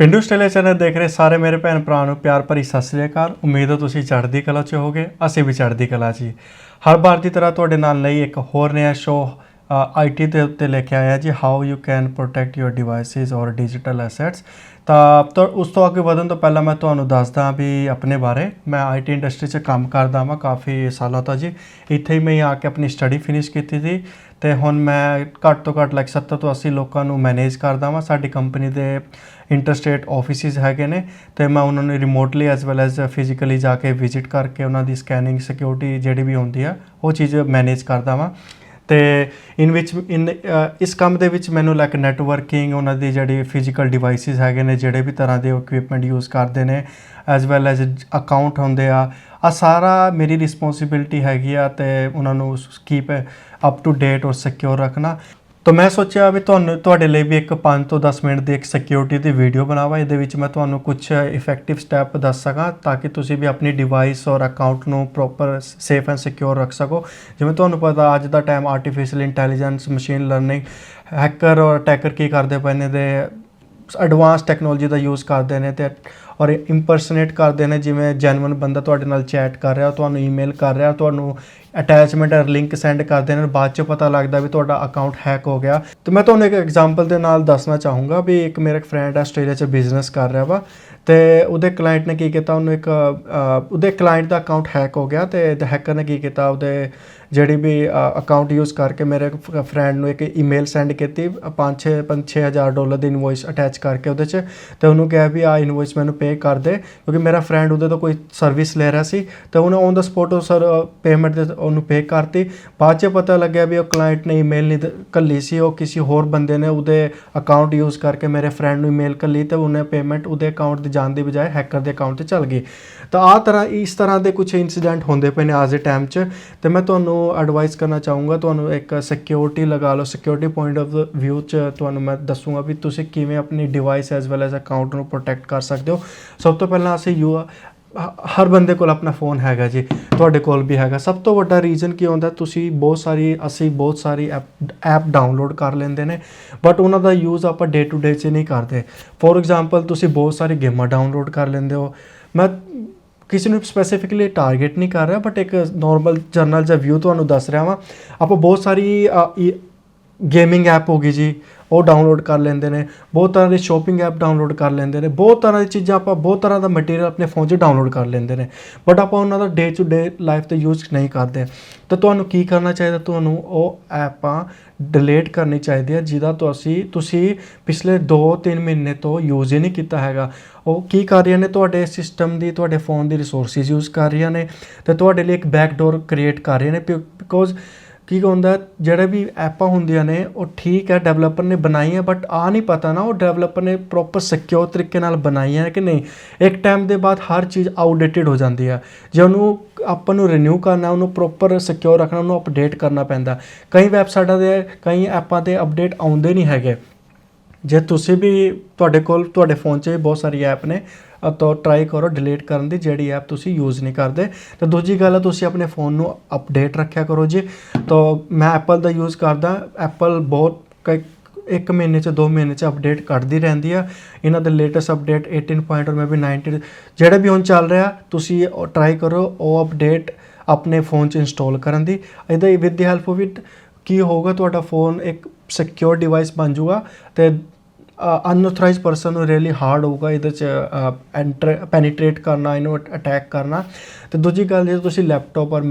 ਪਿੰਡੂ Australia channel ਦੇਖ ਰਹੇ ਸਾਰੇ ਮੇਰੇ ਭੈਣ ਭਰਾ ਨੂੰ ਪਿਆਰ ਭਰੀ ਸਤਿ ਸ੍ਰੀ ਅਕਾਲ ਉਮੀਦ ਹੈ ਤੁਸੀਂ ਚੜ੍ਹਦੀ ਕਲਾ 'ਚ ਹੋਗੇ ਅਸੀਂ ਵੀ ਚੜ੍ਹਦੀ ਕਲਾ 'ਚ ਹੀ। ਹਰ ਵਾਰ ਦੀ ਤਰ੍ਹਾਂ ਤੁਹਾਡੇ ਨਾਲ ਲਈ ਇੱਕ ਹੋਰ ਨਵਾਂ ਸ਼ੋਅ ਆਈਟੀ ਦੇ ਉੱਤੇ ਲੈ ਕੇ ਆਇਆ ਜੀ how you can protect your devices ਔਰ ਡਿਜੀਟਲ ਐਸੈਟਸ ਤਾਂ ਤਾਂ ਉਸ ਤੋਂ ਅੱਗੇ ਵਧਣ ਤੋਂ ਪਹਿਲਾਂ ਮੈਂ ਤੁਹਾਨੂੰ ਦੱਸਦਾ ਵੀ ਆਪਣੇ ਬਾਰੇ। ਮੈਂ ਆਈਟੀ ਇੰਡਸਟਰੀ 'ਚ ਕੰਮ ਕਰਦਾ ਹਾਂ ਕਾਫੀ ਸਾਲਾਂ ਤੋਂ ਜੀ। ਇੱਥੇ ਹੀ ਮੈਂ ਆ ਕੇ ਆਪਣੀ ਸਟੱਡੀ ਫਿਨਿਸ਼ ਕੀਤੀ ਸੀ ਤੇ ਹੁਣ ਮੈਂ ਘੱਟ ਤੋਂ ਘੱਟ ਲਾਈਕ 70 ਤੋਂ 80 ਲੋਕਾਂ ਨੂੰ ਮੈਨੇਜ ਕਰਦਾ ਹਾਂ ਸਾਡੀ ਕੰਪਨੀ ਦੇ ਇੰਟਰਸਟੇਟ ਆਫਿਸਿਸ ਹੈਗੇ ਨੇ ਤੇ ਮੈਂ ਉਹਨਾਂ ਨੂੰ remotely as well as physically ਜਾ ਕੇ ਵਿਜ਼ਿਟ ਕਰਕੇ ਉਹਨਾਂ ਦੀ ਸਕੈਨਿੰਗ ਸਿਕਿਉਰਿਟੀ ਜਿਹੜੀ ਵੀ ਹੁੰਦੀ ਆ, ਉਹ ਚੀਜ਼ ਮੈਨੇਜ ਕਰਦਾ ਵਾਂ। ਤੇ ਇਨ ਵਿੱਚ ਇਨ ਇਸ ਕੰਮ ਦੇ ਵਿੱਚ ਮੈਨੂੰ ਲਾਈਕ ਨੈਟਵਰਕਿੰਗ ਉਹਨਾਂ ਦੀ ਜਿਹੜੀ ਫਿਜ਼ੀਕਲ ਡਿਵਾਈਸਿਸ ਹੈਗੇ ਨੇ, ਜਿਹੜੇ ਵੀ ਤਰ੍ਹਾਂ ਦੇ ਇਕਵਿਪਮੈਂਟ ਯੂਜ਼ ਕਰਦੇ ਨੇ ਐਸ ਵੈਲ ਐਸ ਅਕਾਊਂਟ ਹੁੰਦੇ ਆ ਆ ਸਾਰਾ ਮੇਰੀ ਰਿਸਪੌਂਸਿਬਿਲਟੀ ਹੈਗੀ ਆ ਤੇ ਉਹਨਾਂ ਨੂੰ ਕੀਪ ਅਪ ਟੂ ਡੇਟ ਔਰ ਸਿਕਿਉਰ ਰੱਖਣਾ। ਤਾਂ ਮੈਂ ਸੋਚਿਆ ਵੀ ਤੁਹਾਨੂੰ ਤੁਹਾਡੇ ਲਈ ਵੀ ਇੱਕ 5 ਤੋਂ 10 ਮਿੰਟ ਦੀ ਇੱਕ ਸਿਕਿਉਰਿਟੀ ਦੀ ਵੀਡੀਓ ਬਣਾਵਾਂ, ਇਹਦੇ ਵਿੱਚ ਮੈਂ ਤੁਹਾਨੂੰ ਕੁਝ ਇਫੈਕਟਿਵ ਸਟੈਪ ਦੱਸ ਸਕਾਂ ਤਾਂ ਕਿ ਤੁਸੀਂ ਵੀ ਆਪਣੀ ਡਿਵਾਈਸ ਔਰ ਅਕਾਊਂਟ ਨੂੰ ਪ੍ਰੋਪਰ ਸੇਫ ਐਂਡ ਸਿਕਿਉਰ ਰੱਖ ਸਕੋ। ਜਿਵੇਂ ਤੁਹਾਨੂੰ ਪਤਾ, ਅੱਜ ਦਾ time artificial intelligence machine learning hacker ਔਰ ਅਟੈਕਰ ਕੀ ਕਰਦੇ ਪਏ ਨੇ, ਦੇ ਐਡਵਾਂਸ ਟੈਕਨੋਲੋਜੀ ਦਾ ਯੂਜ਼ ਕਰਦੇ ਨੇ ਤੇ ਔਰ ਇੰਪਰਸਨੇਟ ਕਰਦੇ ਨੇ, ਜਿਵੇਂ ਜੈਨੂਇਨ ਬੰਦਾ ਤੁਹਾਡੇ ਨਾਲ ਚੈਟ ਕਰ ਰਿਹਾ, ਤੁਹਾਨੂੰ ਈਮੇਲ ਕਰ ਰਿਹਾ, ਤੁਹਾਨੂੰ ਅਟੈਚਮੈਂਟ ਔਰ ਲਿੰਕ ਸੈਂਡ ਕਰਦੇ ਨੇ, ਬਾਅਦ ਚ ਪਤਾ ਲੱਗਦਾ ਵੀ ਤੁਹਾਡਾ ਅਕਾਊਂਟ ਹੈਕ ਹੋ ਗਿਆ। ਤੇ ਮੈਂ ਤੁਹਾਨੂੰ ਇੱਕ ਐਗਜ਼ਾਮਪਲ ਦੇ ਨਾਲ ਦੱਸਣਾ ਚਾਹੂੰਗਾ ਵੀ ਇੱਕ ਮੇਰਾ ਫਰੈਂਡ ਆਸਟ੍ਰੇਲੀਆ 'ਚ ਬਿਜ਼ਨਸ ਕਰ ਰਿਹਾ ਵਾ, ਤੇ ਉਹਦੇ ਕਲਾਇੰਟ ਨੇ ਕੀ ਕੀਤਾ, ਉਹਨੂੰ ਇੱਕ ਉਹਦੇ ਕਲਾਇੰਟ ਦਾ ਅਕਾਊਂਟ ਹੈਕ ਹੋ ਗਿਆ ਤੇ ਹੈਕਰ ਨੇ ਕੀ ਕੀਤਾ, ਉਹਦੇ ਜਿਹੜੀ ਵੀ ਅਕਾਊਂਟ ਯੂਜ਼ ਕਰਕੇ ਮੇਰੇ ਫਰੈਂਡ ਨੂੰ ਇੱਕ ਈਮੇਲ ਸੈਂਡ ਕੀਤੀ 5-6 5-6000 ਡਾਲਰ ਦੀ ਇਨਵੋਇਸ ਅਟੈਚ ਕਰਕੇ ਉਹਦੇ 'ਚ ਤੇ ਉਹਨੂੰ ਕਿਹਾ ਵੀ ਆ ਇਨਵੋਇਸ ਮੈਨੂੰ ਪੇ ਕਰ ਦੇ, ਕਿਉਂਕਿ ਮੇਰਾ ਫਰੈਂਡ ਉਹਦੇ ਤੋਂ ਕੋਈ ਸਰਵਿਸ ਲੈ ਰਿਹਾ ਸੀ ਤੇ ਉਹਨੇ ਔਨ ਦਾ ਸਪੋਟ ਉਹ ਸਰ ਪੇਮੈਂਟ ਦੇ ਉਹਨੂੰ ਪੇ ਕਰਤੀ। ਬਾਅਦ 'ਚ ਪਤਾ ਲੱਗਿਆ ਵੀ ਉਹ ਕਲਾਇੰਟ ਨੇ ਈਮੇਲ ਨਹੀਂ ਦ- ਘੱਲੀ ਸੀ, ਉਹ ਕਿਸੇ ਹੋਰ ਬੰਦੇ ਨੇ ਉਹਦੇ ਅਕਾਊਂਟ ਯੂਜ਼ ਕਰਕੇ ਮੇਰੇ ਫਰੈਂਡ ਨੂੰ ਈਮੇਲ ਘੱਲੀ ਤੇ ਉਹਨੇ ਪੇਮੈਂਟ ਉਹਦੇ ਅਕਾਊਂਟ ਤੇ ਜਾਣ ਦੀ ਬਜਾਏ ਹੈਕਰ ਦੇ ਅਕਾਊਂਟ ਤੇ ਚਲ ਗਈ। ਤਾਂ ਆ ਤਰ੍ਹਾਂ ਇਸ ਤਰ੍ਹਾਂ ਦੇ ਕੁਝ ਇਨਸੀਡੈਂਟ ਹੁੰਦੇ ਪਏ ਨੇ ਅੱਜ ਦੇ ਟਾਈਮ 'ਚ। ਤੇ ਮੈਂ ਤੁਹਾਨੂੰ ਐਡਵਾਈਸ ਕਰਨਾ ਚਾਹੂੰਗਾ, ਤੁਹਾਨੂੰ ਇੱਕ ਸਿਕਿਉਰਿਟੀ ਲਗਾ ਲਓ ਸਿਕਿਉਰਿਟੀ ਪੁਆਇੰਟ ਆਫ ਵਿਊ 'ਚ ਤੁਹਾਨੂੰ ਮੈਂ ਦੱਸੂੰਗਾ ਵੀ ਤੁਸੀਂ ਕਿਵੇਂ ਆਪਣੀ device as well as account ਨੂੰ ਪ੍ਰੋਟੈਕਟ ਕਰ ਸਕਦੇ ਹੋ। ਸਭ ਤੋਂ ਪਹਿਲਾਂ ਅਸੀਂ ਯੂ ਹਰ ਬੰਦੇ ਕੋਲ ਆਪਣਾ ਫੋਨ ਹੈਗਾ ਜੀ, ਤੁਹਾਡੇ ਕੋਲ ਵੀ ਹੈਗਾ। ਸਭ ਤੋਂ ਵੱਡਾ ਰੀਜ਼ਨ ਕੀ ਹੁੰਦਾ, ਤੁਸੀਂ ਬਹੁਤ ਸਾਰੀ, ਅਸੀਂ ਬਹੁਤ ਸਾਰੀ ਐਪ ਐਪ ਡਾਊਨਲੋਡ ਕਰ ਲੈਂਦੇ ਨੇ ਬਟ ਉਹਨਾਂ ਦਾ ਯੂਜ਼ ਆਪਾਂ ਡੇ ਟੂ ਡੇ 'ਚ ਨਹੀਂ ਕਰਦੇ। ਫੋਰ ਐਗਜ਼ਾਮਪਲ ਤੁਸੀਂ ਬਹੁਤ ਸਾਰੀ ਗੇਮਾਂ ਡਾਊਨਲੋਡ ਕਰ ਲੈਂਦੇ ਹੋ। ਮੈਂ ਕਿਸੇ ਨੂੰ ਸਪੈਸੀਫਿਕਲੀ ਟਾਰਗੇਟ ਨਹੀਂ ਕਰ ਰਿਹਾ ਬਟ ਇੱਕ ਨਾਰਮਲ ਜਰਨਲ ਜਾਂ ਵਿਊ ਤੁਹਾਨੂੰ ਦੱਸ ਰਿਹਾ ਵਾਂ। ਆਪਾਂ ਬਹੁਤ ਸਾਰੀ ਗੇਮਿੰਗ ਐਪ ਹੋ ਗਈ ਜੀ ਉਹ ਡਾਊਨਲੋਡ ਕਰ ਲੈਂਦੇ ਨੇ, ਬਹੁਤ ਤਰ੍ਹਾਂ ਦੇ ਸ਼ੋਪਿੰਗ ਐਪ ਡਾਊਨਲੋਡ ਕਰ ਲੈਂਦੇ ਨੇ, ਬਹੁਤ ਤਰ੍ਹਾਂ ਦੀ ਚੀਜ਼ਾਂ ਆਪਾਂ, ਬਹੁਤ ਤਰ੍ਹਾਂ ਦਾ ਮਟੀਰੀਅਲ ਆਪਣੇ ਫੋਨ 'ਚ ਡਾਊਨਲੋਡ ਕਰ ਲੈਂਦੇ ਨੇ। ਬਟ ਆਪਾਂ ਉਹਨਾਂ ਦਾ ਡੇ ਟੂ ਡੇ ਲਾਈਫ ਤੇ ਯੂਜ਼ ਨਹੀਂ ਕਰਦੇ। ਤਾਂ ਤੁਹਾਨੂੰ ਕੀ ਕਰਨਾ ਚਾਹੀਦਾ? ਤੁਹਾਨੂੰ ਉਹ ਐਪਾਂ ਡਿਲੀਟ ਕਰਨੀ ਚਾਹੀਦੀ ਹੈ ਜਿਹਦਾ ਤੁਸੀਂ ਤੁਸੀਂ ਪਿਛਲੇ 2-3 ਮਹੀਨੇ ਤੋਂ ਯੂਜ਼ ਹੀ ਨਹੀਂ ਕੀਤਾ ਹੈਗਾ। ਉਹ ਕੀ ਕਰ ਰਹੀਆਂ ਨੇ? ਤੁਹਾਡੇ ਸਿਸਟਮ ਦੀ, ਤੁਹਾਡੇ ਫੋਨ ਦੀ ਰਿਸੋਰਸਿਸ ਯੂਜ਼ ਕਰ ਰਹੀਆਂ ਨੇ ਤੇ ਤੁਹਾਡੇ ਲਈ ਇੱਕ ਬੈਕਡੋਰ ਕ੍ਰੀਏਟ ਕਰ ਰਹੀਆਂ ਨੇ ਬਿਕੋਜ਼ ਕੀ ਹੁੰਦਾ, ਜਿਹੜੇ ਵੀ ਐਪਾਂ ਹੁੰਦੀਆਂ ਨੇ, ਉਹ ਠੀਕ ਹੈ ਡਿਵੈਲਪਰ ਨੇ ਬਣਾਈਆਂ ਬਟ ਆ ਨਹੀਂ ਪਤਾ ਨਾ, ਉਹ ਡਿਵੈਲਪਰ ਨੇ ਪ੍ਰੋਪਰ ਸਿਕਿਉਰ ਤਰੀਕੇ ਨਾਲ ਬਣਾਈਆਂ ਹੈ ਕਿ ਨਹੀਂ। ਇੱਕ ਟਾਈਮ ਦੇ ਬਾਅਦ ਹਰ ਚੀਜ਼ ਆਊਟਡੇਟਡ ਹੋ ਜਾਂਦੀ ਹੈ ਜੇ ਉਹਨੂੰ ਆਪਾਂ ਨੂੰ ਰੀਨਿਊ ਕਰਨਾ, ਉਹਨੂੰ ਪ੍ਰੋਪਰ ਸਿਕਿਉਰ ਰੱਖਣਾ, ਉਹਨੂੰ ਅਪਡੇਟ ਕਰਨਾ ਪੈਂਦਾ। ਕਈ ਵੈਬਸਾਈਟਾਂ ਦੇ ਕਈ ਐਪਾਂ ਤੇ ਅਪਡੇਟ ਆਉਂਦੇ ਨਹੀਂ ਹੈਗੇ। ਜੇ ਤੁਸੀਂ ਵੀ ਤੁਹਾਡੇ ਕੋਲ, ਤੁਹਾਡੇ ਫੋਨ 'ਚ ਬਹੁਤ ਸਾਰੀ ਐਪ ਨੇ ਤਾਂ ਟਰਾਈ ਕਰੋ ਡਿਲੀਟ ਕਰਨ ਦੀ, ਜਿਹੜੀ ਐਪ ਤੁਸੀਂ ਯੂਜ਼ ਨਹੀਂ ਕਰਦੇ। ਤੇ ਦੂਜੀ ਗੱਲ ਹੈ ਤੁਸੀਂ ਆਪਣੇ ਫੋਨ ਨੂੰ ਅਪਡੇਟ ਰੱਖਿਆ ਕਰੋ ਜੀ। ਤਾਂ ਮੈਂ ਐਪਲ ਦਾ ਯੂਜ਼ ਕਰਦਾ ਐਪਲ ਬਹੁਤ ਕਈ, ਇੱਕ ਮਹੀਨੇ ਚ, ਦੋ ਮਹੀਨੇ ਚ ਅਪਡੇਟ ਕੱਢਦੀ ਰਹਿੰਦੀ ਆ। ਇਹਨਾਂ ਦੇ ਲੇਟੈਸਟ ਅਪਡੇਟ 18 ਪੁਆਇੰਟ ਔਰ ਮੇਬੀ 19 ਜਿਹੜਾ ਵੀ ਹੁਣ ਚੱਲ ਰਿਹਾ, ਤੁਸੀਂ ਟਰਾਈ ਕਰੋ, ਉਹ ਅਪਡੇਟ ਆਪਣੇ ਫੋਨ 'ਚ ਇੰਸਟਾਲ ਕਰਨ ਦੀ। ਇਹਦਾ with the help of it ਕੀ ਹੋਊਗਾ, ਤੁਹਾਡਾ ਫੋਨ ਇੱਕ ਸਿਕਿਉਰ ਡਿਵਾਈਸ ਬਣ ਜਾਊਗਾ। ਤੇ ਅਨਆਥੋਰਾਈਜ਼ਡ ਪਰਸਨ ਨੂੰ ਰੀਅਲੀ ਹਾਰਡ ਹੋਊਗਾ ਇਹਦੇ ਚ ਐਂਟਰ ਪੈਨੀਟ੍ਰੇਟ ਕਰਨਾ ਇਹਨੂੰ ਅਟੈਕ ਕਰਨਾ। ਤੇ ਦੂਜੀ ਗੱਲ, ਜੇ ਤੁਸੀਂ ਲੈਪਟਾਪ ਔਰ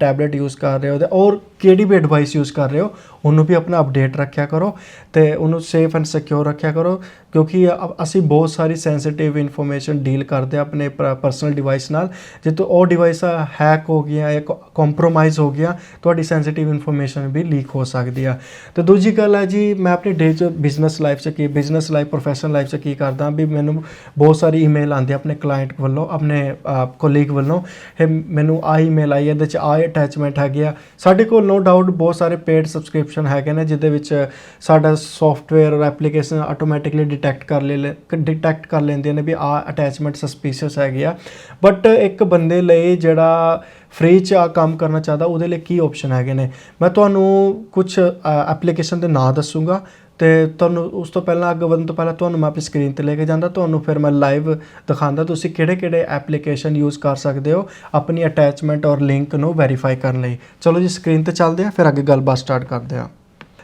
ਟੈਬਲੇਟ ਯੂਜ਼ ਕਰ ਰਹੇ ਹੋ ਤੇ ਔਰ ਕਿਹੜੀ ਵੀ ਡਿਵਾਈਸ ਯੂਜ਼ ਕਰ ਰਹੇ ਹੋ, ਉਹਨੂੰ ਵੀ ਆਪਣਾ ਅਪਡੇਟ ਰੱਖਿਆ ਕਰੋ ਤੇ ਉਹਨੂੰ ਸੇਫ ਐਂਡ ਸਿਕਿਉਰ ਰੱਖਿਆ ਕਰੋ ਕਿਉਂਕਿ ਅਸੀਂ ਬਹੁਤ ਸਾਰੀ ਸੈਂਸਿਟਿਵ ਇਨਫੋਰਮੇਸ਼ਨ ਡੀਲ ਕਰਦੇ ਹਾਂ ਆਪਣੇ ਪਰਸਨਲ ਡਿਵਾਈਸ ਨਾਲ। ਜੇ ਤੋਂ ਉਹ ਡਿਵਾਈਸ ਹੈਕ ਹੋ ਗਿਆ ਜਾਂ ਕੰਪਰੋਮਾਈਜ਼ ਹੋ ਗਿਆ ਤੁਹਾਡੀ ਸੈਂਸਿਟਿਵ ਇਨਫੋਰਮੇਸ਼ਨ ਵੀ ਲੀਕ ਹੋ ਸਕਦੀ ਆ। ਤੇ ਦੂਜੀ ਗੱਲ ਹੈ ਜੀ, ਮੈਂ ਆਪਣੀ ਡੇ ਚ ਬਿਜ਼ਨਸ ਲਾਈਫ ਚ ਕੀ ਬਿਜ਼ਨਸ ਲਾਈਫ ਪ੍ਰੋਫੈਸ਼ਨਲ ਲਾਈਫ ਚ ਕੀ ਕਰਦਾ ਵੀ ਮੈਨੂੰ ਬਹੁਤ ਸਾਰੀ ਈਮੇਲ ਆਉਂਦੀ ਆਪਣੇ ਕਲਾਇੰਟ ਵੱਲੋਂ, ਆਪਣੇ ਕੋਲੀਗ ਵੱਲੋਂ। ਮੈਨੂੰ ਆ ਈਮੇਲ ਆਈ ਹੈ, ਇਹਦੇ ਚ ਆ ਅਟੈਚਮੈਂਟ ਹੈਗੇ ਆ। ਸਾਡੇ ਕੋਲ ਨੋ ਡਾਊਟ ਬਹੁਤ ਸਾਰੇ ਪੇਡ ਸਬਸਕ੍ਰਿਪਸ਼ਨ ਹੈਗੇ ਨੇ ਜਿਹਦੇ ਵਿੱਚ ਸਾਡਾ ਸੌਫਟਵੇਅਰ ਔਰ ਐਪਲੀਕੇਸ਼ਨ ਆਟੋਮੈਟਿਕਲੀ ਡਿਟੈਕਟ ਕਰ ਲੈ ਡਿਟੈਕਟ ਕਰ ਲੈਂਦੀਆਂ ਨੇ ਵੀ ਆ ਅਟੈਚਮੈਂਟ ਸਸਪੀਸ਼ੀਅਸ ਹੈਗੇ ਆ। ਬਟ ਇੱਕ ਬੰਦੇ ਲਈ ਜਿਹੜਾ ਫ੍ਰੀ 'ਚ ਆ ਕੰਮ ਕਰਨਾ ਚਾਹਦਾ ਉਹਦੇ ਲਈ ਕੀ ਆਪਸ਼ਨ ਹੈਗੇ ਨੇ? ਮੈਂ ਤੁਹਾਨੂੰ ਕੁਝ ਐਪਲੀਕੇਸ਼ਨ ਦੇ ਨਾਂ ਦੱਸੂਗਾ। ਤੇ ਤੁਹਾਨੂੰ ਉਸ ਤੋਂ ਪਹਿਲਾਂ ਅੱਗੇ ਵਧਣ ਤੋਂ ਪਹਿਲਾਂ ਤੁਹਾਨੂੰ ਮੈਂ ਆਪਣੀ ਸਕਰੀਨ ਤੇ ਲੈ ਕੇ ਜਾਂਦਾ, ਤੁਹਾਨੂੰ ਫਿਰ ਮੈਂ ਲਾਈਵ ਦਿਖਾਉਂਦਾ। ਤੁਸੀਂ ਕਿਹੜੇ-ਕਿਹੜੇ ਐਪਲੀਕੇਸ਼ਨ ਯੂਜ਼ ਕਰ ਸਕਦੇ ਹੋ ਆਪਣੀ ਅਟੈਚਮੈਂਟ ਔਰ ਲਿੰਕ ਨੂੰ ਵੈਰੀਫਾਈ ਕਰਨ ਲਈ। ਚਲੋ ਜੀ ਸਕਰੀਨ ਤੇ ਚੱਲਦੇ ਹਾਂ, ਫਿਰ ਅੱਗੇ ਗੱਲਬਾਤ ਸਟਾਰਟ ਕਰਦੇ ਹਾਂ।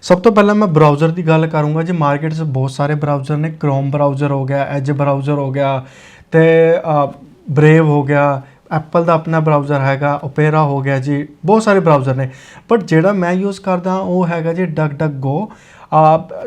ਸਭ ਤੋਂ ਪਹਿਲਾਂ ਮੈਂ ਬਰਾਊਜ਼ਰ ਦੀ ਗੱਲ ਕਰੂੰਗਾ ਜੀ ਮਾਰਕੀਟ 'ਚ ਬਹੁਤ ਸਾਰੇ ਬਰਾਊਜ਼ਰ ਨੇ ਕ੍ਰੋਮ ਬਰਾਊਜ਼ਰ ਹੋ ਗਿਆ ਐਜ ਬਰਾਊਜ਼ਰ ਹੋ ਗਿਆ, ਤੇ ਬ੍ਰੇਵ ਹੋ ਗਿਆ ਐਪਲ ਦਾ ਆਪਣਾ ਬਰਾਊਜ਼ਰ ਹੈਗਾ ਓਪੇਰਾ ਹੋ ਗਿਆ ਜੀ, ਬਹੁਤ ਸਾਰੇ ਬਰਾਊਜ਼ਰ ਨੇ। ਬਟ ਜਿਹੜਾ ਮੈਂ ਯੂਜ਼ ਕਰਦਾ ਉਹ ਹੈਗਾ ਜੀ ਡਕ ਡਕ ਗੋ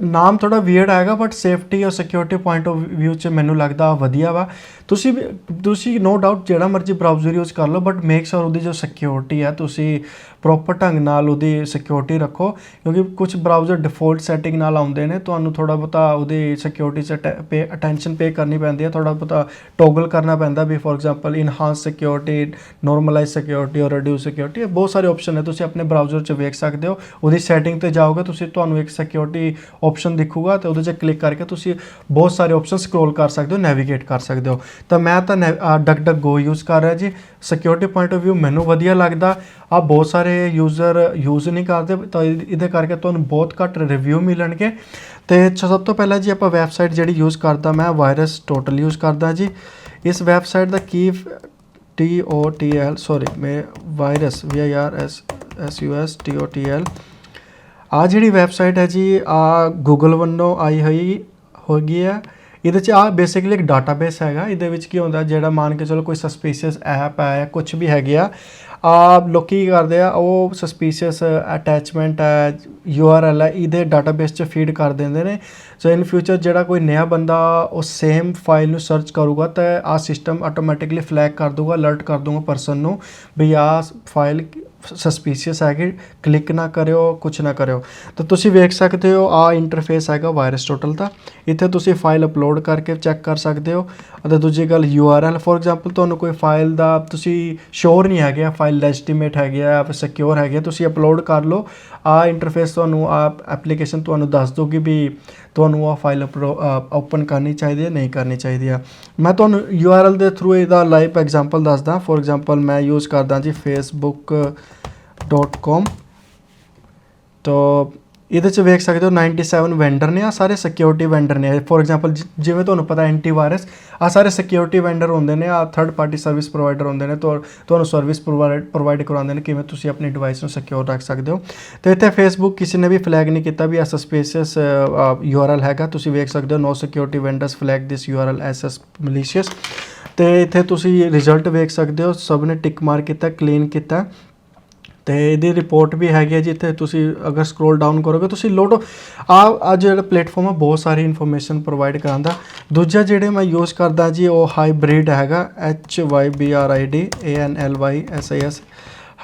ਨਾਮ ਥੋੜਾ ਵੀਅਰਡ ਹੈਗਾ ਬਟ ਸੇਫਟੀ ਔਰ ਸਿਕਿਉਰਿਟੀ ਪੁਆਇੰਟ ਆਫ ਵਿਊ ਚ ਮੈਨੂੰ ਲੱਗਦਾ ਵਧੀਆ ਵਾ। ਤੁਸੀਂ ਵੀ- ਤੁਸੀਂ ਨੋ ਡਾਊਟ ਜਿਹੜਾ ਮਰਜ਼ੀ ਬਰਾਊਜ਼ਰ ਯੂਜ਼ ਕਰ ਲਓ ਬਟ ਮੇਕ ਸ਼ੋਰ ਉਹਦੀ ਜੋ ਸਿਕਿਉਰਿਟੀ ਹੈ ਤੁਸੀਂ ਪ੍ਰੋਪਰ ਢੰਗ ਨਾਲ ਉਹਦੀ ਸਿਕਿਉਰਿਟੀ ਰੱਖੋ, ਕਿਉਂਕਿ ਕੁਝ ਬਰਾਊਜ਼ਰ ਡਿਫਾਲਟ ਸੈਟਿੰਗ ਨਾਲ ਆਉਂਦੇ ਨੇ, ਤੁਹਾਨੂੰ ਥੋੜਾ ਬਹੁਤਾ ਉਹਦੀ ਸਿਕਿਉਰਿਟੀ 'ਚ ਪੇ ਅਟੈਂਸ਼ਨ ਪੇ ਕਰਨੀ ਪੈਂਦੀ ਹੈ ਥੋੜਾ ਬਹੁਤਾ ਟੋਗਲ ਕਰਨਾ ਪੈਂਦਾ ਵੀ for example enhance security normalise security ਔਰ ਰਿਡਿਊਸ ਸਿਕਿਉਰਿਟੀ ਬਹੁਤ ਸਾਰੇ ਆਪਸ਼ਨ ਨੇ, ਤੁਸੀਂ ਆਪਣੇ ਬਰਾਊਜ਼ਰ 'ਚ ਵੇਖ ਸਕਦੇ ਹੋ, ਉਹਦੀ ਸੈਟਿੰਗ ਤੇ ਜਾਓਗੇ, ਤੁਸੀਂ ਤੁਹਾਨੂੰ ਇੱਕ ਸਿਕਿਉਰਿਟੀ ਆਪਸ਼ਨ ਦਿਖੂਗਾ, ਤੇ ਉਹਦੇ 'ਚ ਕਲਿੱਕ ਕਰਕੇ ਤੁਸੀਂ ਬਹੁਤ ਸਾਰੇ ਆਪਸ਼ਨ ਸਕਰੋਲ ਕਰ ਸਕਦੇ ਹੋ ਨੈਵੀਗੇਟ ਕਰ ਸਕਦੇ ਹੋ। ਤਾਂ ਮੈਂ ਤਾਂ ਡਕ ਡਕ ਗੋ ਯੂਜ਼ ਕਰ ਰਿਹਾ ਜੀ। ਸਿਕਿਉਰਿਟੀ ਪੁਆਇੰਟ ਆਫ View ਮੈਨੂੰ ਵਧੀਆ ਲੱਗਦਾ। ਆ ਬਹੁਤ ਸਾਰੇ ਯੂਜ਼ਰ ਯੂਜ਼ ਨਹੀਂ ਕਰਦੇ, ਤਾਂ ਇਹਦੇ ਕਰਕੇ ਤੁਹਾਨੂੰ ਬਹੁਤ ਘੱਟ ਰਿਵਿਊ ਮਿਲਣਗੇ। ਤੇ ਸਭ ਤੋਂ ਪਹਿਲਾਂ ਜੀ ਆਪਾਂ ਵੈਬਸਾਈਟ ਜਿਹੜੀ ਯੂਜ਼ ਕਰਦਾ ਮੈਂ ਵਾਇਰਸ ਟੋਟਲ ਯੂਜ਼ ਕਰਦਾ ਜੀ। ਇਸ ਵੈਬਸਾਈਟ ਦਾ ਕੀ T O T L sorry ਮੈਂ virus we I R S S U S T O T L ਆ ਜਿਹੜੀ ਵੈਬਸਾਈਟ ਹੈ ਜੀ ਆ ਗੂਗਲ ਵੱਲੋਂ ਆਈ ਹੋਈ ਹੋ ਗਈ ਹੈ। ਇਹਦੇ ਚ ਆ ਬੇਸਿਕਲੀ ਇੱਕ ਡਾਟਾਬੇਸ ਹੈਗਾ। ਇਹਦੇ ਵਿੱਚ ਕੀ ਹੁੰਦਾ, ਜਿਹੜਾ ਮੰਨ ਕੇ ਚਲੋ ਕੋਈ ਸਸਪੀਸ਼ੀਅਸ ਐਪ ਹੈ ਕੁਝ ਵੀ ਹੈਗੇ ਆ ਆ ਲੋਕੀ ਕੀ ਕਰਦੇ ਆ, ਉਹ ਸਸਪੀਸ਼ੀਅਸ ਅਟੈਚਮੈਂਟ ਹੈ, URL ਹੈ, ਇਹਦੇ ਡਾਟਾਬੇਸ ਚ ਫੀਡ ਕਰ ਦਿੰਦੇ ਨੇ। ਸੋ ਇਨ ਫਿਊਚਰ ਜਿਹੜਾ ਕੋਈ ਨਵਾਂ ਬੰਦਾ ਉਹ ਸੇਮ ਫਾਈਲ ਨੂੰ ਸਰਚ ਕਰੂਗਾ ਤਾਂ ਆ ਸਿਸਟਮ ਆਟੋਮੈਟਿਕਲੀ ਫਲੈਗ ਕਰ ਦੂਗਾ ਅਲਰਟ ਕਰ ਦੂਗਾ ਪਰਸਨ ਨੂੰ ਵੀ ਆ ਫਾਈਲ ਸਸਪੀਸ਼ੀਅਸ ਹੈਗੀ ਕਲਿੱਕ ਨਾ ਕਰਿਓ ਕੁਝ ਨਾ ਕਰਿਓ। ਤਾਂ ਤੁਸੀਂ ਵੇਖ ਸਕਦੇ ਹੋ ਆ ਇੰਟਰਫੇਸ ਹੈਗਾ ਵਾਇਰਸ ਟੋਟਲ ਦਾ। ਇੱਥੇ ਤੁਸੀਂ ਫਾਈਲ ਅਪਲੋਡ ਕਰਕੇ ਚੈੱਕ ਕਰ ਸਕਦੇ ਹੋ। ਅਤੇ ਦੂਜੀ ਗੱਲ URL ਫੋਰ ਐਗਜ਼ਾਮਪਲ ਤੁਹਾਨੂੰ ਕੋਈ ਫਾਈਲ ਦਾ ਤੁਸੀਂ ਸ਼ੋਰ ਨਹੀਂ ਹੈਗੇ ਆ ਫਾਈਲ ਲੈਜੀਟੀਮੇਟ ਹੈਗੇ ਆ ਸਿਕਿਉਰ ਹੈਗੇ ਆ, ਤੁਸੀਂ ਅਪਲੋਡ ਕਰ ਲਓ। ਆ ਇੰਟਰਫੇਸ ਤੁਹਾਨੂੰ ਆ ਐਪਲੀਕੇਸ਼ਨ ਤੁਹਾਨੂੰ ਦੱਸ ਦੋਗੀ ਵੀ ਤੁਹਾਨੂੰ ਆ ਫਾਈਲ ਓਪਨ ਕਰਨੀ ਚਾਹੀਦੀ ਹੈ ਨਹੀਂ ਕਰਨੀ ਚਾਹੀਦੀ ਆ ਮੈਂ ਤੁਹਾਨੂੰ URL ਦੇ ਥਰੂ ਇਹਦਾ ਲਾਈਵ ਐਗਜ਼ਾਮਪਲ ਦੱਸਦਾ। ਫੋਰ ਐਗਜ਼ਾਮਪਲ ਮੈਂ ਯੂਜ਼ ਕਰਦਾ ਜੀ ਫੇਸਬੁੱਕ facebook.com ਤੋ ਇਹਦੇ ਚ ਵੇਖ ਸਕਦੇ ਹੋ 97 ਵੈਂਡਰ ਨੇ ਆ ਸਾਰੇ ਸਿਕਿਉਰਿਟੀ ਵੈਂਡਰ ਨੇ। ਫੋਰ ਐਗਜ਼ਾਮਪਲ ਜਿਵੇਂ ਤੁਹਾਨੂੰ ਪਤਾ ਐਂਟੀਵਾਇਰਸ ਆ ਸਾਰੇ ਸਿਕਿਉਰਿਟੀ ਵੈਂਡਰ ਹੁੰਦੇ ਨੇ ਆ ਥਰਡ ਪਾਰਟੀ ਸਰਵਿਸ ਪ੍ਰੋਵਾਈਡਰ ਹੁੰਦੇ ਨੇ, ਤੁਹਾ- ਤੁਹਾਨੂੰ ਸਰਵਿਸ ਪ੍ਰੋਵਾਈਡ ਪ੍ਰੋਵਾਈਡ ਕਰਵਾਉਂਦੇ ਨੇ, ਕਿਵੇਂ ਤੁਸੀਂ ਆਪਣੀ ਡਿਵਾਈਸ ਨੂੰ ਸਿਕਿਉਰ ਰੱਖ ਸਕਦੇ ਹੋ। ਤੇ ਇੱਥੇ ਫੇਸਬੁੱਕ ਕਿਸੇ ਨੇ ਵੀ ਫਲੈਗ ਨਹੀਂ ਕੀਤਾ ਵੀ ਐਸ ਸਸਪੀਸ਼ੀਅਸ URL ਹੈਗਾ। ਤੁਸੀਂ ਵੇਖ ਸਕਦੇ ਹੋ no security vendors flag this URL as as malicious ਤੇ ਇੱਥੇ ਤੁਸੀਂ ਰਿਜ਼ਲਟ ਵੇਖ ਸਕਦੇ ਹੋ, ਸਭ ਨੇ ਟਿਕ ਮਾਰ ਕੀਤਾ ਕਲੀਨ ਕੀਤਾ। ਤੇ ਇਹਦੀ ਰਿਪੋਰਟ ਵੀ ਹੈਗੀ ਹੈ ਜਿੱਥੇ ਤੁਸੀਂ ਅਗਰ ਸਕਰੋਲ ਡਾਊਨ ਕਰੋਗੇ, ਤੁਸੀਂ ਲੋਡ ਆ ਆ ਜਿਹੜਾ ਪਲੇਟਫਾਰਮ ਹੈ ਬਹੁਤ ਸਾਰੀ ਇਨਫੋਰਮੇਸ਼ਨ ਪ੍ਰੋਵਾਈਡ ਕਰਾਂਦਾ ਦੂਜਾ ਜਿਹੜੇ ਮੈਂ ਯੂਜ਼ ਕਰਦਾ ਜੀ, ਉਹ ਹਾਈਬ੍ਰਿਡ ਹੈਗਾ, H Y B R I D A N L Y S I S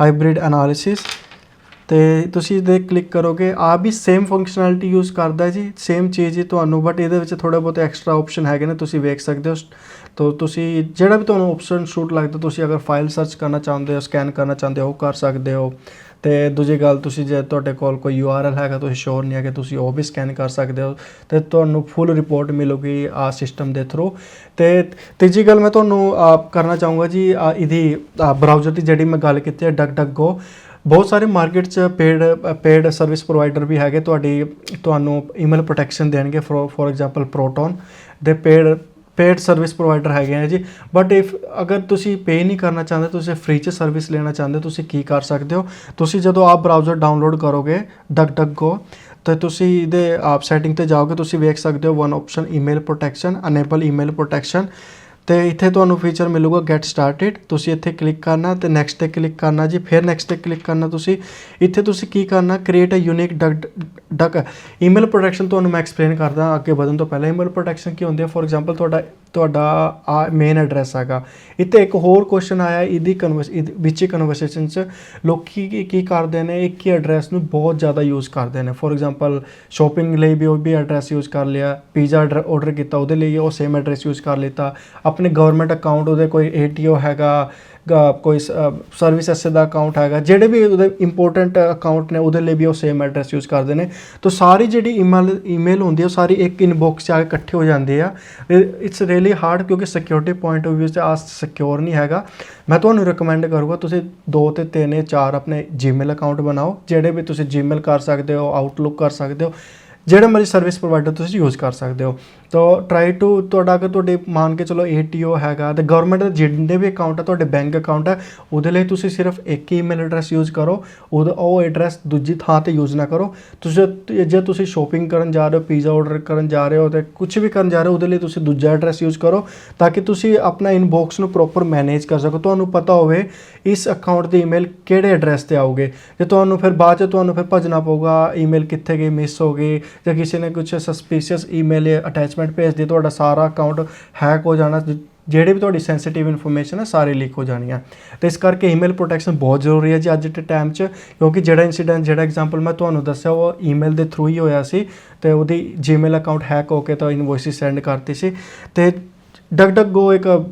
hybrid analysis ਤੇ ਤੁਸੀਂ ਇਹਦੇ ਕਲਿੱਕ ਕਰੋਗੇ, ਆ ਵੀ ਸੇਮ ਫੰਕਸ਼ਨੈਲਿਟੀ ਯੂਜ਼ ਕਰਦਾ ਜੀ ਸੇਮ ਚੀਜ਼ ਹੀ ਤੁਹਾਨੂੰ ਬਟ ਇਹਦੇ ਵਿੱਚ ਥੋੜਾ ਬਹੁਤ ਐਕਸਟਰਾ ਆਪਸ਼ਨ ਹੈਗੇ ਨੇ, ਤੁਸੀਂ ਵੇਖ ਸਕਦੇ ਹੋ। ਤਾਂ ਤੁਸੀਂ ਜਿਹੜਾ ਵੀ ਤੁਹਾਨੂੰ ਆਪਸ਼ਨ ਸ਼ੂਟ ਲੱਗਦਾ ਤੁਸੀਂ ਅਗਰ ਫਾਈਲ ਸਰਚ ਕਰਨਾ ਚਾਹੁੰਦੇ ਹੋ ਸਕੈਨ ਕਰਨਾ ਚਾਹੁੰਦੇ ਹੋ ਉਹ ਕਰ ਸਕਦੇ ਹੋ। ਤੇ ਦੂਜੀ ਗੱਲ ਤੁਸੀਂ ਜੇ ਤੁਹਾਡੇ ਕੋਲ ਕੋਈ URL ਹੈਗਾ ਤੁਸੀਂ ਸ਼ੋਰ ਨਹੀਂ ਹੈ ਕਿ ਤੁਸੀਂ ਉਹ ਵੀ ਸਕੈਨ ਕਰ ਸਕਦੇ ਹੋ ਤੇ ਤੁਹਾਨੂੰ ਫੁੱਲ ਰਿਪੋਰਟ ਮਿਲੂਗੀ ਆ ਸਿਸਟਮ ਦੇ ਥਰੂ ਤੇ ਤੀਜੀ ਗੱਲ ਮੈਂ ਤੁਹਾਨੂੰ ਆ, ਕਰਨਾ ਚਾਹੂੰਗਾ ਜੀ ਆ, ਇਹਦੀ ਬਰਾਊਜ਼ਰ ਦੀ ਜਿਹੜੀ ਮੈਂ ਗੱਲ ਕੀਤੀ ਹੈ ਡਕ ਬਹੁਤ ਸਾਰੇ ਮਾਰਕੀਟ 'ਚ ਪੇਡ ਪੇਡ ਸਰਵਿਸ ਪ੍ਰੋਵਾਈਡਰ ਵੀ ਹੈਗੇ ਤੁਹਾਡੀ ਤੁਹਾਨੂੰ ਈਮੇਲ ਪ੍ਰੋਟੈਕਸ਼ਨ ਦੇਣਗੇ ਫੋਰ ਐਗਜ਼ਾਮਪਲ ਪ੍ਰੋਟੋਨ ਦੇ ਪੇਡ ਪੇਡ ਸਰਵਿਸ ਪ੍ਰੋਵਾਈਡਰ ਹੈਗੇ ਆ ਜੀ। ਬਟ ਇਫ ਅਗਰ ਤੁਸੀਂ ਪੇ ਨਹੀਂ ਕਰਨਾ ਚਾਹੁੰਦੇ, ਤੁਸੀਂ ਫ੍ਰੀ 'ਚ ਸਰਵਿਸ ਲੈਣਾ ਚਾਹੁੰਦੇ, ਤੁਸੀਂ ਕੀ ਕਰ ਸਕਦੇ ਹੋ? ਤੁਸੀਂ ਜਦੋਂ ਆਪ ਬਰਾਊਜ਼ਰ ਡਾਊਨਲੋਡ ਕਰੋਗੇ ਡਕ ਡਕ ਗੋ ਤਾਂ ਤੁਸੀਂ ਇਹਦੇ ਆਪ ਸੈਟਿੰਗ ਤੇ ਜਾਓਗੇ, ਤੁਸੀਂ ਵੇਖ ਸਕਦੇ ਹੋ one option email protection enable email protection ਤੇ ਇੱਥੇ ਤੁਹਾਨੂੰ ਫੀਚਰ ਮਿਲੂਗਾ ਗੈਟ ਸਟਾਰਟਡ ਤੁਸੀਂ ਇੱਥੇ ਕਲਿੱਕ ਕਰਨਾ ਤੇ ਨੈਕਸਟ ਤੇ ਕਲਿੱਕ ਕਰਨਾ ਜੀ, ਫਿਰ ਨੈਕਸਟ ਤੇ ਕਲਿੱਕ ਕਰਨਾ ਤੁਸੀਂ। ਇੱਥੇ ਤੁਸੀਂ ਕੀ ਕਰਨਾ create a unique Duck Duck email protection ਤੁਹਾਨੂੰ ਮੈਂ ਐਕਸਪਲੇਨ ਕਰਦਾ ਅੱਗੇ ਵਧਣ ਤੋਂ ਪਹਿਲਾਂ। ਈਮੇਲ ਪ੍ਰੋਟੈਕਸ਼ਨ ਕੀ ਹੁੰਦੀ ਹੈ? ਫੋਰ ਐਗਜ਼ਾਮਪਲ ਤੁਹਾਡਾ ਤੁਹਾਡਾ ਆ ਮੇਨ ਐਡਰੈਸ ਹੈਗਾ। ਇੱਥੇ ਇੱਕ ਹੋਰ ਕੁਐਸਚਨ ਆਇਆ ਇਹਦੀ ਕਨਵਰਸ ਵਿੱਚ ਹੀ ਕਨਵਰਸੇਸ਼ਨ ਚ। ਲੋਕੀ ਕੀ ਕੀ ਕਰਦੇ ਨੇ? ਇੱਕ ਹੀ ਐਡਰੈਸ ਨੂੰ ਬਹੁਤ ਜ਼ਿਆਦਾ ਯੂਜ਼ ਕਰਦੇ ਨੇ। ਫੋਰ ਐਗਜ਼ਾਮਪਲ ਸ਼ਾਪਿੰਗ ਲਈ ਵੀ ਉਹ ਵੀ ਐਡਰੈਸ ਯੂਜ਼ ਕਰ ਲਿਆ ਪੀਜ਼ਾ ਆਰਡਰ ਕੀਤਾ, ਉਹਦੇ ਲਈ ਉਹ ਸੇਮ ਐਡਰੈਸ ਯੂਜ਼ ਕਰ ਲਿੱਤਾ। ਆਪਣੇ ਗਵਰਨਮੈਂਟ ਅਕਾਊਂਟ ਉਹਦੇ ਕੋਈ ਏਟੀਓ ਹੈਗਾ ਕੋਈ ਸਰਵਿਸ ਐਸੇ ਦਾ ਅਕਾਊਂਟ ਹੈਗਾ, ਜਿਹੜੇ ਵੀ ਉਹਦੇ ਇੰਪੋਰਟੈਂਟ ਅਕਾਊਂਟ ਨੇ ਉਹਦੇ ਲਈ ਵੀ ਉਹ ਸੇਮ ਐਡਰੈਸ ਯੂਜ਼ ਕਰਦੇ ਨੇ। ਤਾਂ ਸਾਰੀ ਜਿਹੜੀ ਈਮੇਲ ਈਮੇਲ ਹੁੰਦੀ ਹੈ ਉਹ ਸਾਰੀ ਇੱਕ ਇਨਬਾਕਸ 'ਚ ਆ ਕੇ ਇਕੱਠੇ ਹੋ ਜਾਂਦੇ ਆ। ਇਟਸ ਰੀਅਲੀ ਹਾਰਡ ਕਿਉਂਕਿ ਸਿਕਿਉਰਿਟੀ ਪੁਆਇੰਟ ਆਫ View 'ਤੇ ਆ ਸਿਕਿਉਰ ਨਹੀਂ ਹੈਗਾ। ਮੈਂ ਤੁਹਾਨੂੰ ਰეკਮੈਂਡ ਕਰੂੰਗਾ, ਤੁਸੀਂ ਦੋ ਤੇ ਤਿੰਨ ਜਾਂ ਚਾਰ ਆਪਣੇ ਜੀਮੇਲ ਅਕਾਊਂਟ ਬਣਾਓ, ਜਿਹੜੇ ਵੀ ਤੁਸੀਂ ਜੀਮੇਲ ਕਰ ਸਕਦੇ ਹੋ ਆਊਟਲੁੱਕ ਕਰ ਸਕਦੇ ਹੋ, ਜਿਹੜਾ ਮਰਜ਼ੀ ਸਰਵਿਸ ਪ੍ਰੋਵਾਈਡਰ ਤੁਸੀਂ ਯੂਜ਼ ਕਰ ਸਕਦੇ ਹੋ। ਤੋ ਟਰਾਈ ਟੂ ਤੁਹਾਡਾ ਅਗਰ ਤੁਹਾਡੇ ਮੰਨ ਕੇ ਚਲੋ ਏਟੀਓ ਹੈਗਾ ਤੇ ਗਵਰਨਮੈਂਟ ਦੇ ਜਿੰਨੇ ਵੀ ਅਕਾਊਂਟ ਆ, ਤੁਹਾਡੇ ਬੈਂਕ ਅਕਾਊਂਟ ਹੈ ਉਹਦੇ ਲਈ ਤੁਸੀਂ ਸਿਰਫ ਇੱਕ ਹੀ ਈਮੇਲ ਐਡਰੈਸ ਯੂਜ਼ ਕਰੋ, ਉਹਦਾ ਉਹ ਐਡਰੈਸ ਦੂਜੀ ਥਾਂ ਤੇ ਯੂਜ਼ ਨਾ ਕਰੋ। ਤੁਸੀਂ ਜੇ ਤੁਸੀਂ ਸ਼ੋਪਿੰਗ ਕਰਨ ਜਾ ਰਹੇ ਹੋ ਪੀਜ਼ਾ ਆਰਡਰ ਕਰਨ ਜਾ ਰਹੇ ਹੋ ਤੇ ਕੁਝ ਵੀ ਕਰਨ ਜਾ ਰਹੇ ਹੋ, ਉਹਦੇ ਲਈ ਤੁਸੀਂ ਦੂਜਾ ਐਡਰੈਸ ਯੂਜ਼ ਕਰੋ ਤਾਂ ਕਿ ਤੁਸੀਂ ਆਪਣਾ ਇਨਬਾਕਸ ਨੂੰ ਪ੍ਰੋਪਰ ਮੈਨੇਜ ਕਰ ਸਕੋ। ਤੁਹਾਨੂੰ ਪਤਾ ਹੋਵੇ ਇਸ ਅਕਾਊਂਟ ਦੀ ਈਮੇਲ ਕਿਹੜੇ ਐਡਰੈਸ ਤੇ ਆਉਗੇ ਜੇ ਤੁਹਾਨੂੰ ਫਿਰ ਬਾਅਦ ਚ ਤੁਹਾਨੂੰ ਫਿਰ ਭੱਜਣਾ ਪਊਗਾ ਈਮੇਲ ਕਿੱਥੇ ਗਈ ਮਿਸ ਹੋ ਗਈ ਜਾਂ ਕਿਸੇ ਨੇ ਕੁਝ ਸਸਪੀਸ਼ੀਅਸ ਈਮੇਲ ਅਟੈਚਮੈਂਟ ਭੇਜ ਦਿੱਤੀ ਤੁਹਾਡਾ ਸਾਰਾ ਅਕਾਊਂਟ ਹੈਕ ਹੋ ਜਾਣਾ, ਜ- ਜਿਹੜੇ ਵੀ ਤੁਹਾਡੀ ਸੈਂਸਿਟਿਵ ਇਨਫੋਰਮੇਸ਼ਨ ਹੈ ਸਾਰੇ ਲੀਕ ਹੋ ਜਾਣੀ ਆ ਤੇ ਇਸ ਕਰਕੇ ਈਮੇਲ ਪ੍ਰੋਟੈਕਸ਼ਨ ਬਹੁਤ ਜ਼ਰੂਰੀ ਹੈ ਜੀ ਅੱਜ ਦੇ ਟਾਈਮ 'ਚ, ਕਿਉਂਕਿ ਜਿਹੜਾ ਇਨਸੀਡੈਂਟ ਜਿਹੜਾ ਐਗਜ਼ਾਮਪਲ ਮੈਂ ਤੁਹਾਨੂੰ ਦੱਸਿਆ, ਉਹ ਈਮੇਲ ਦੇ ਥਰੂ ਹੀ ਹੋਇਆ ਸੀ ਤੇ ਉਹਦੀ ਜੀਮੇਲ ਅਕਾਊਂਟ ਹੈਕ ਹੋ ਕੇ ਤਾਂ ਇਨਵੋਇਸਿਸ ਸੈਂਡ ਕਰਤੀ ਸੀ। ਤੇ ਡਕ ਡਕ ਗੋ ਇੱਕ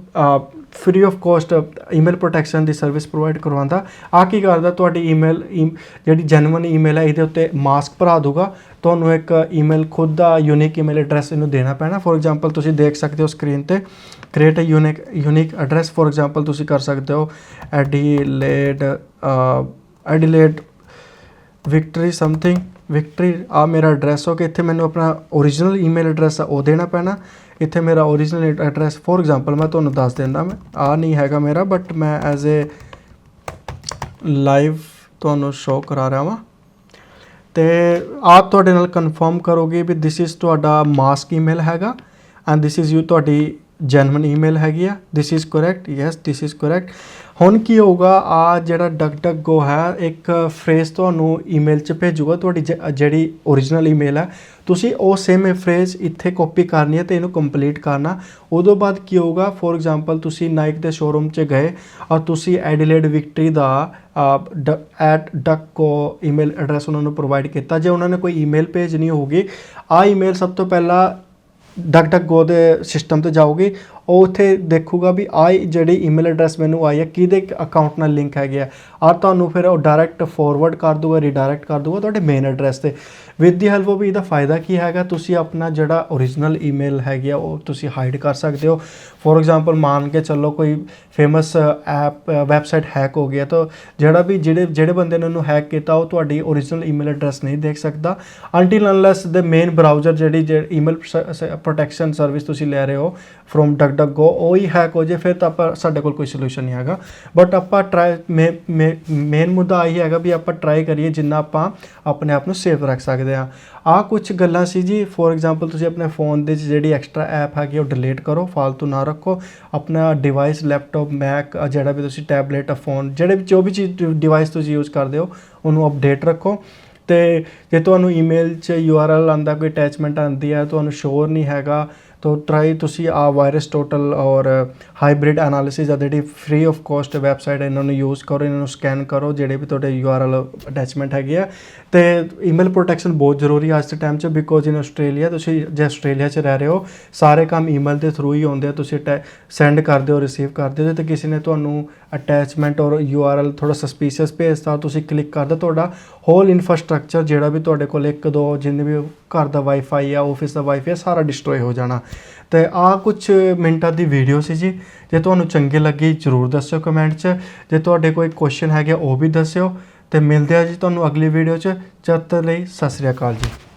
free of cost email protection the service provide ਕਰਵਾਉਂਦਾ। ਆ ਕੀ ਕਰਦਾ? ਤੁਹਾਡੀ ਈਮੇਲ e, ਜਿਹੜੀ ਜੈਨੂਇਨ ਈਮੇਲ ਹੈ, ਇਹਦੇ ਉੱਤੇ ਮਾਸਕ ਭਰਾ ਦੂਗਾ ਤੁਹਾਨੂੰ ਇੱਕ ਈਮੇਲ ਖੁਦ ਦਾ ਯੂਨੀਕ ਈਮੇਲ ਐਡਰੈਸ ਇਹਨੂੰ ਦੇਣਾ ਪੈਣਾ। ਫੋਰ ਐਗਜ਼ਾਮਪਲ ਤੁਸੀਂ ਦੇਖ ਸਕਦੇ ਹੋ ਸਕਰੀਨ ਤੇ। Create a unique unique address for example ਤੁਸੀਂ ਕਰ ਸਕਦੇ ਹੋ Adelaide Adelaide victory something victory ਆ ਮੇਰਾ ਐਡਰੈਸ ਹੋ ਕੇ ਇੱਥੇ ਮੈਨੂੰ ਆਪਣਾ ਓਰੀਜਨਲ ਈਮੇਲ ਐਡਰੈਸ ਆ, ਉਹ ਦੇਣਾ ਪੈਣਾ। ਇੱਥੇ ਮੇਰਾ ਓਰੀਜਨਲ ਐਡਰੈਸ ਫੋਰ ਐਗਜ਼ਾਮਪਲ ਮੈਂ ਤੁਹਾਨੂੰ ਦੱਸ ਦਿੰਦਾ ਮੈਂ, ਆ ਨਹੀਂ ਹੈਗਾ ਮੇਰਾ ਬਟ ਮੈਂ ਐਜ਼ ਅ ਲਾਈਵ ਤੁਹਾਨੂੰ ਸ਼ੋਅ ਕਰਾ ਰਿਹਾ ਵਾਂ। ਤੇ ਆਪ ਤੁਹਾਡੇ ਨਾਲ ਕਨਫਰਮ ਕਰੋਗੇ ਵੀ ਥਿਸ ਇਜ਼ ਤੁਹਾਡਾ ਮਾਸਕ ਈਮੇਲ ਹੈਗਾ ਐਂਡ ਥਿਸ ਇਜ਼ ਯੂ ਤੁਹਾਡੀ ਜੈਨੂਇਨ ਈਮੇਲ ਹੈਗੀ ਆ। This is correct yes this is correct ਹੁਣ ਕੀ ਹੋਊਗਾ? ਆ ਜਿਹੜਾ ਡਕ ਡਕ ਗੋ ਹੈ, ਇੱਕ ਫਰੇਜ਼ ਤੁਹਾਨੂੰ ਈਮੇਲ 'ਚ ਭੇਜੂਗਾ, ਤੁਹਾਡੀ ਜ- ਜਿਹੜੀ ਓਰੀਜਨਲ ਈਮੇਲ ਹੈ। ਤੁਸੀਂ ਉਹ ਸੇਮ ਫਰੇਜ਼ ਇੱਥੇ ਕਾਪੀ ਕਰਨੀ ਹੈ ਤੇ ਇਹਨੂੰ ਕੰਪਲੀਟ ਕਰਨਾ। ਉਦੋਂ ਬਾਅਦ ਕੀ ਹੋਊਗਾ? ਫੋਰ ਐਗਜ਼ਾਮਪਲ ਤੁਸੀਂ ਨਾਈਕ ਦੇ ਸ਼ੋਰੂਮ 'ਚ ਗਏ ਔਰ ਤੁਸੀਂ Adelaide victory the at duck co email address ਉਹਨਾਂ ਨੂੰ ਪ੍ਰੋਵਾਈਡ ਕੀਤਾ। ਜੇ ਉਹਨਾਂ ਨੇ ਕੋਈ ਈਮੇਲ ਭੇਜਣੀ ਹੋਊਗੀ ਆ ਈਮੇਲ ਸਭ ਤੋਂ ਪਹਿਲਾਂ ਡਕ ਡਕ ਗੋ ਦੇ ਸਿਸਟਮ ਤੇ ਜਾਓਗੇ ਉਹ ਉੱਥੇ ਦੇਖੂਗਾ ਵੀ ਆ ਜਿਹੜੀ ਈਮੇਲ ਐਡਰੈਸ ਮੈਨੂੰ ਆਈ ਹੈ, ਕਿਹਦੇ ਅਕਾਊਂਟ ਨਾਲ ਲਿੰਕ ਹੈਗੇ ਆ ਆ ਤੁਹਾਨੂੰ ਫਿਰ ਉਹ ਡਾਇਰੈਕਟ ਫਾਰਵਰਡ ਕਰ ਦੂਗਾ ਰੀਡਾਇਰੈਕਟ ਕਰ ਦੂਗਾ ਤੁਹਾਡੇ ਮੇਨ ਐਡਰੈਸ ਤੇ। ਵਿਦ ਦੀ ਹੈਲਪ ਵੀ ਇਹਦਾ ਫਾਇਦਾ ਕੀ ਹੈਗਾ? ਤੁਸੀਂ ਆਪਣਾ ਜਿਹੜਾ ਓਰੀਜਨਲ ਈਮੇਲ ਹੈਗੀ ਆ, ਉਹ ਤੁਸੀਂ ਹਾਈਡ ਕਰ ਸਕਦੇ ਹੋ। ਫੋਰ ਐਗਜ਼ਾਮਪਲ ਮੰਨ ਕੇ ਚੱਲੋ ਕੋਈ ਫੇਮਸ ਐਪ ਵੈਬਸਾਈਟ ਹੈਕ ਹੋ ਗਿਆ, ਤਾਂ ਜਿਹੜਾ ਵੀ ਜਿਹੜੇ ਜਿਹੜੇ ਬੰਦੇ ਨੇ ਉਹਨੂੰ ਹੈਕ ਕੀਤਾ, ਉਹ ਤੁਹਾਡੀ ਓਰੀਜਨਲ ਈਮੇਲ ਐਡਰੈਸ ਨਹੀਂ ਦੇਖ ਸਕਦਾ। Until unless the main browser ਜਿਹੜੀ ਈਮੇਲ ਪ੍ਰੋਟੈਕਸ਼ਨ ਸਰਵਿਸ ਤੁਸੀਂ ਲੈ ਰਹੇ ਹੋ ਫਰੋਮ ਡਕ ਡਕ ਗੋ ਉਹ ਹੈਕ ਹੋ ਜੇ, ਫਿਰ ਤਾਂ ਆਪਾਂ ਸਾਡੇ ਕੋਲ ਕੋਈ ਸੋਲੂਸ਼ਨ ਨਹੀਂ ਹੈਗਾ। ਬਟ ਆਪਾਂ ਟਰਾਈ ਮੇਨ ਮੁੱਦਾ ਆਹੀ ਹੈਗਾ ਵੀ ਆਪਾਂ ਟਰਾਈ ਕਰੀਏ ਜਿੰਨਾ ਆਪਾਂ ਆਪਣੇ ਆਪ ਨੂੰ ਸੇਫ ਰੱਖ ਸਕਦੇ ਆ ਆ ਕੁਝ ਗੱਲਾਂ ਸੀ ਜੀ ਫੋਰ ਐਗਜ਼ਾਮਪਲ ਤੁਸੀਂ ਆਪਣੇ ਫੋਨ ਦੇ ਜਿਹੜੀ ਐਕਸਟਰਾ ਐਪ ਹੈਗੀ ਉਹ ਡਿਲੀਟ ਕਰੋ ਫालतू ਨਾ ਰੱਖੋ। ਆਪਣਾ ਡਿਵਾਈਸ ਲੈਪਟਾਪ ਮੈਕ ਜਿਹੜਾ ਵੀ ਤੁਸੀਂ ਟੈਬਲੇਟ ਫੋਨ ਜਿਹੜੇ ਵੀ, ਜੋ ਵੀ ਚੀਜ਼ ਡਿਵਾਈਸ ਤੁਸੀਂ ਯੂਜ਼ ਕਰਦੇ ਹੋ, ਉਹਨੂੰ ਅਪਡੇਟ ਰੱਖੋ। ਤੇ ਜੇ ਤੁਹਾਨੂੰ ਈਮੇਲ 'ਚ URL ਆਂਦਾ ਕੋਈ ਅਟੈਚਮੈਂਟ ਆਂਦੀ ਹੈ, ਤੁਹਾਨੂੰ ਸ਼ੋਰ ਨਹੀਂ ਹੈਗਾ ਤਾਂ ਟਰਾਈ ਤੁਸੀਂ ਆ ਵਾਇਰਸ ਟੋਟਲ ਔਰ ਹਾਈਬ੍ਰਿਡ ਐਨਾਲਿਸਿਸ ਆ ਜਿਹੜੀ ਫ੍ਰੀ ਆਫ ਕਾਸਟ ਵੈਬਸਾਈਟ ਇਹਨਾਂ ਨੂੰ ਯੂਜ਼ ਕਰੋ, ਇਹਨਾਂ ਨੂੰ ਸਕੈਨ ਕਰੋ, ਜਿਹੜੇ ਵੀ ਤੁਹਾਡੇ URL ਅਟੈਚਮੈਂਟ ਹੈਗੇ ਆ। ਤੇ ਈਮੇਲ ਪ੍ਰੋਟੈਕਸ਼ਨ ਬਹੁਤ ਜ਼ਰੂਰੀ ਆ ਅੱਜ ਦੇ ਟਾਈਮ 'ਚ ਬਿਕੋਜ਼ ਇਨ ਆਸਟ੍ਰੇਲੀਆ ਤੁਸੀਂ ਜੇ ਆਸਟ੍ਰੇਲੀਆ 'ਚ ਰਹਿ ਰਹੇ ਹੋ, ਸਾਰੇ ਕੰਮ ਈਮੇਲ ਦੇ ਥਰੂ ਹੀ ਆਉਂਦੇ ਆ, ਤੁਸੀਂ ਸੈਂਡ ਕਰਦੇ ਹੋ ਰਿਸੀਵ ਕਰਦੇ ਹੋ ਤੇ ਕਿਸੇ ਨੇ ਤੁਹਾਨੂੰ ਅਟੈਚਮੈਂਟ ਔਰ URL ਥੋੜਾ ਸਸਪੀਸ਼ੀਅਸ ਭੇਜਤਾ ਤੁਸੀਂ ਕਲਿੱਕ ਕਰਦਾ ਤੁਹਾਡਾ ਹੋਲ ਇਨਫਰਾਸਟ੍ਰਕਚਰ ਜਿਹੜਾ ਵੀ ਤੁਹਾਡੇ ਕੋਲ ਇੱਕ, ਦੋ ਜਿੰਨੇ ਵੀ ਘਰ ਦਾ ਵਾਈਫਾਈ ਆ ਆਫਿਸ ਦਾ ਵਾਈਫਾਈ ਸਾਰਾ ਡਿਸਟਰੋਏ ਹੋ ਜਾਣਾ। ਤੇ ਆ ਕੁਝ ਮਿੰਟਾਂ ਦੀ ਵੀਡੀਓ ਸੀ ਜੀ। ਜੇ ਤੁਹਾਨੂੰ ਚੰਗੀ ਲੱਗੀ ਜਰੂਰ ਦੱਸਿਓ ਕਮੈਂਟ 'ਚ। ਜੇ ਤੁਹਾਡੇ ਕੋਈ ਕੁਐਸਚਨ ਹੈਗੇ ਉਹ ਵੀ ਦੱਸਿਓ। ਤੇ ਮਿਲਦੇ ਆ ਜੀ ਤੁਹਾਨੂੰ ਅਗਲੀ ਵੀਡੀਓ 'ਚ। ਜਦ ਤੱਕ ਲਈ ਸਤਿ ਸ੍ਰੀ ਅਕਾਲ ਜੀ।